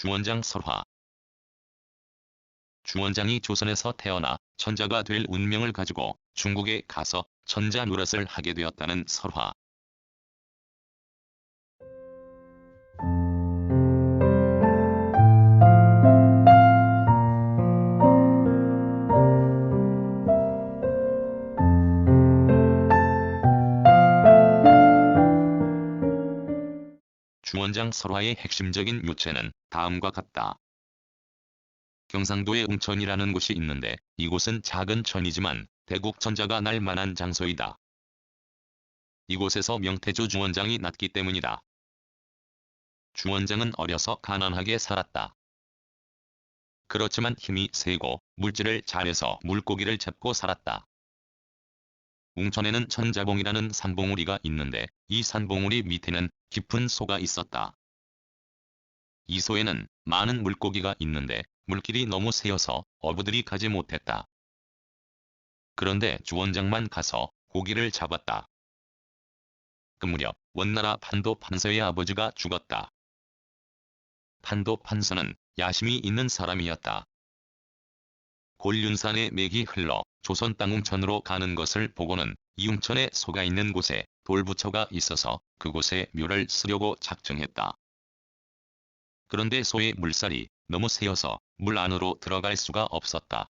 주원장 설화 주원장이 조선에서 태어나 천자가 될 운명을 가지고 중국에 가서 천자 노릇을 하게 되었다는 설화. 주원장 설화의 핵심적인 요체는 다음과 같다. 경상도에 웅천이라는 곳이 있는데 이곳은 작은 천이지만 대국 천자가 날 만한 장소이다. 이곳에서 명태조 주원장이 났기 때문이다. 주원장은 어려서 가난하게 살았다. 그렇지만 힘이 세고 물질을 잘해서 물고기를 잡고 살았다. 웅천에는 천자봉이라는 산봉우리가 있는데 이 산봉우리 밑에는 깊은 소가 있었다. 이 소에는 많은 물고기가 있는데 물길이 너무 새어서 어부들이 가지 못했다. 그런데 주원장만 가서 고기를 잡았다. 그 무렵 원나라 판도 판서의 아버지가 죽었다. 판도 판서는 야심이 있는 사람이었다. 골륜산의 맥이 흘러 조선 땅 웅천으로 가는 것을 보고는 이웅천에 소가 있는 곳에 돌부처가 있어서 그곳에 묘를 쓰려고 작정했다. 그런데 소의 물살이 너무 세어서 물 안으로 들어갈 수가 없었다.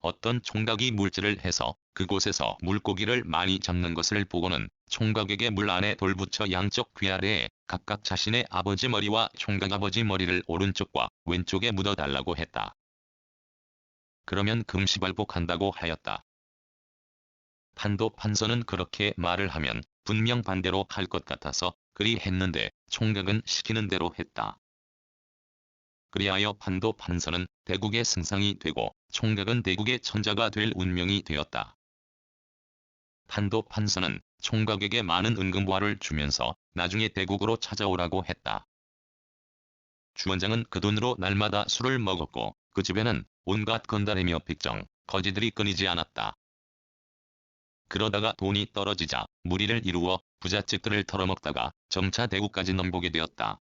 어떤 총각이 물질을 해서 그곳에서 물고기를 많이 잡는 것을 보고는 총각에게 물 안에 돌붙여 양쪽 귀 아래에 각각 자신의 아버지 머리와 총각 아버지 머리를 오른쪽과 왼쪽에 묻어달라고 했다. 그러면 금시발복한다고 하였다. 판도 판서는 그렇게 말을 하면 분명 반대로 할 것 같아서 그리 했는데 총각은 시키는 대로 했다. 그리하여 판도 판서는 대국의 승상이 되고 총각은 대국의 천자가 될 운명이 되었다. 판도 판서는 총각에게 많은 은금부화를 주면서 나중에 대국으로 찾아오라고 했다. 주원장은 그 돈으로 날마다 술을 먹었고 그 집에는 온갖 건달이며 빚정, 거지들이 끊이지 않았다. 그러다가 돈이 떨어지자 무리를 이루어 부잣집들을 털어먹다가 점차 대구까지 넘보게 되었다.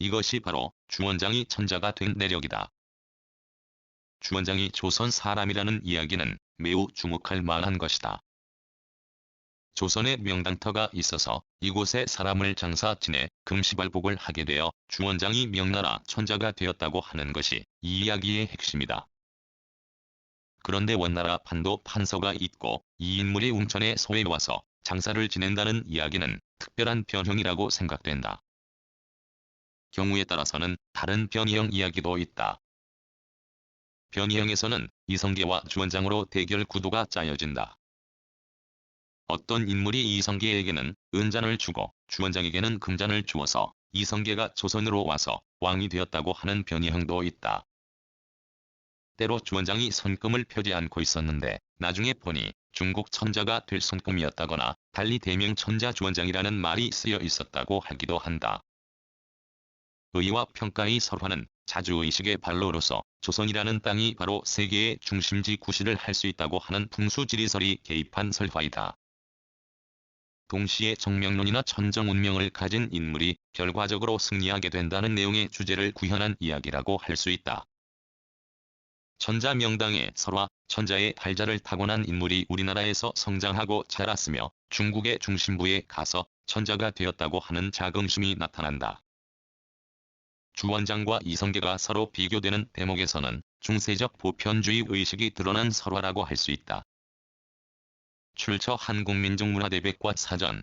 이것이 바로 주원장이 천자가 된 내력이다. 주원장이 조선 사람이라는 이야기는 매우 주목할 만한 것이다. 조선에 명당터가 있어서 이곳에 사람을 장사 지내 금시발복을 하게 되어 주원장이 명나라 천자가 되었다고 하는 것이 이 이야기의 핵심이다. 그런데 원나라 판도 판서가 있고 이 인물이 웅천에 소에 와서 장사를 지낸다는 이야기는 특별한 변형이라고 생각된다. 경우에 따라서는 다른 변이형 이야기도 있다. 변이형에서는 이성계와 주원장으로 대결 구도가 짜여진다. 어떤 인물이 이성계에게는 은잔을 주고 주원장에게는 금잔을 주어서 이성계가 조선으로 와서 왕이 되었다고 하는 변이형도 있다. 때로 주원장이 손금을 펴지 않고 있었는데 나중에 보니 중국 천자가 될 손금이었다거나 달리 대명 천자 주원장이라는 말이 쓰여 있었다고 하기도 한다. 의와 평가의 설화는 자주의식의 발로로서 조선이라는 땅이 바로 세계의 중심지 구실을 할 수 있다고 하는 풍수지리설이 개입한 설화이다. 동시에 정명론이나 천정운명을 가진 인물이 결과적으로 승리하게 된다는 내용의 주제를 구현한 이야기라고 할 수 있다. 천자명당의 설화, 천자의 발자를 타고난 인물이 우리나라에서 성장하고 자랐으며 중국의 중심부에 가서 천자가 되었다고 하는 자긍심이 나타난다. 주 원장과 이성계가 서로 비교되는 대목에서는 중세적 보편주의 의식이 드러난 설화라고 할 수 있다. 출처 한국민족문화대백과 사전